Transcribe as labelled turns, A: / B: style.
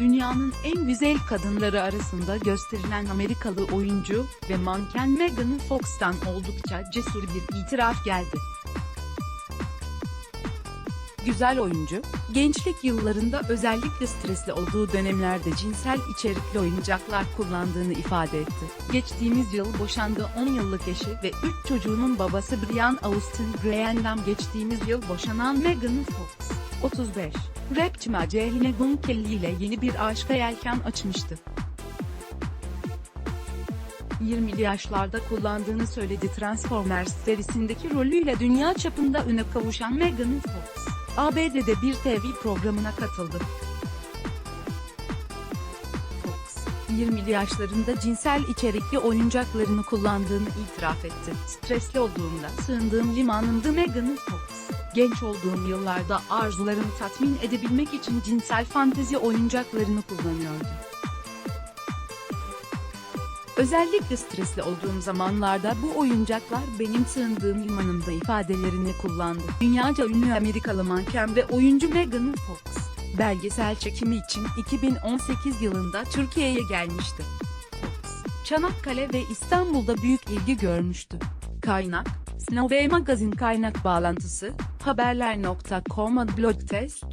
A: dünyanın en güzel kadınları arasında gösterilen Amerikalı oyuncu ve manken Megan Fox'tan oldukça cesur bir itiraf geldi. Güzel oyuncu, gençlik yıllarında özellikle stresli olduğu dönemlerde cinsel içerikli oyuncaklar kullandığını ifade etti. Geçtiğimiz yıl boşandığı 10 yıllık eşi ve 3 çocuğunun babası Brian Austin Graham geçtiğimiz yıl boşanan Megan Fox, 35, rapçi Macehine Gun Kelly ile yeni bir aşka yelken açmıştı. 20'li yaşlarda kullandığını söyledi Transformers serisindeki rolüyle dünya çapında öne kavuşan Megan Fox, ABD'de bir TV programına katıldı. Fox, 20'li yaşlarında cinsel içerikli oyuncaklarını kullandığını itiraf etti. Stresli olduğumda sığındığım limanımdı Megan Fox. Genç olduğum yıllarda arzularımı tatmin edebilmek için cinsel fantezi oyuncaklarını kullanıyordu. Özellikle stresli olduğum zamanlarda bu oyuncaklar benim sığındığım limanımda ifadelerini kullandı. Dünyaca ünlü Amerikalı manken ve oyuncu Megan Fox, belgesel çekimi için 2018 yılında Türkiye'ye gelmişti. Çanakkale ve İstanbul'da büyük ilgi görmüştü. Kaynak, Snow Magazine kaynak bağlantısı, haberler.com blog test,